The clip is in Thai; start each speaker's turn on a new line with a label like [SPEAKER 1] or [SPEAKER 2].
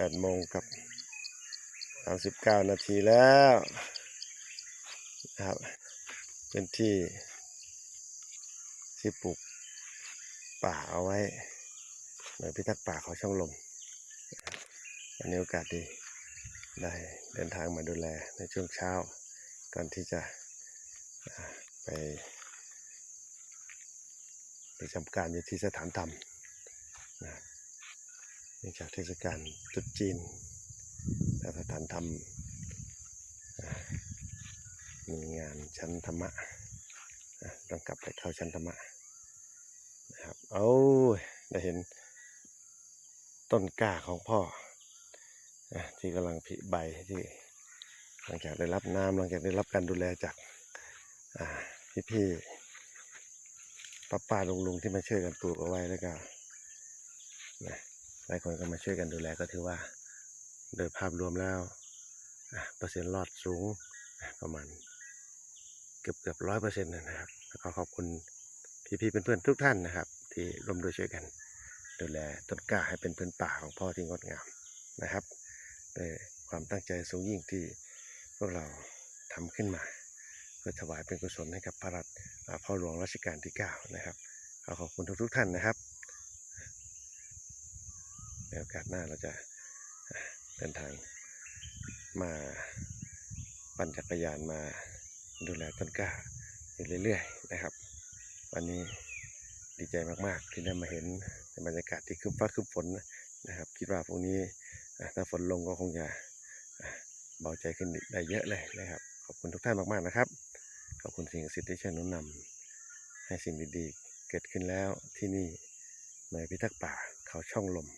[SPEAKER 1] แปดโมงกับสามสิบเก้านาทีแล้วนะครับ เป็นที่ที่ปลูกป่าเอาไว้หน่วยพิทักษ์ป่าเขาช่องลมนะครับวันนี้โอกาสดีได้เดินทางมาดูแลในช่วงเช้า ก่อนที่จะอ่าไปประจำการอยู่ที่สถานธรรมนะ เนื่องจากเทศกาลตรุษจีนและสถานธรรม มีงานชั้นธรรมะต้องกลับไปเข้าชั้นธรรมะนะครับเอาได้เห็นต้นกล้าของพ่อที่กำลังผลิใบที่หลังจากได้รับน้ำหลังจากได้รับการดูแลจากพี่พี่ๆป้าป้าลุงลุงๆที่มาช่วยกันปลูกเอาไว้แล้วก็นะ หลายคนก็มาช่วยกันดูแลก็ถือว่าโดยภาพรวมแล้วอะเปอร์เซ็นต์รอดสูงประมาณเกือบเกือบร้อยเปอร์เซ็นต์นะครับแล้วก็ขอบคุณพี่ๆเพื่อนๆทุกท่านนะครับ ที่ร่วมด้วยช่วยกัน ดูแลต้นกล้าให้เป็นพื้นป่าของพ่อที่งดงามนะครับด้วยความตั้งใจสูงยิ่งที่พวกเราทำขึ้นมา เพื่อถวายเป็นกุศลให้กับพระรัตพ่อหลวงรัชกาลที่ 9 นะครับขอขอบคุณทุกๆท่านนะครับ ในโอกาสหน้าเราจะเดินทางมาปั่นจักรยานมาดูแลต้นกล้าอยู่เรื่อยๆนะครับ วันนี้ดีใจมากๆ ที่ได้มาเห็นในบรรยากาศที่คึมฟ้าคึมฝนนะครับ คิดว่าพรุ่งนี้ถ้าฝนลงก็คงจะเบาใจขึ้นได้เยอะเลยนะครับ ขอบคุณทุกท่านมากๆนะครับ ขอบคุณสิ่งศักดิ์สิทธิ์ที่ช่วยนุนนำให้สิ่งดีๆ เกิดขึ้นแล้วที่นี่หน่วยพิทักษ์ป่าเขาช่องลม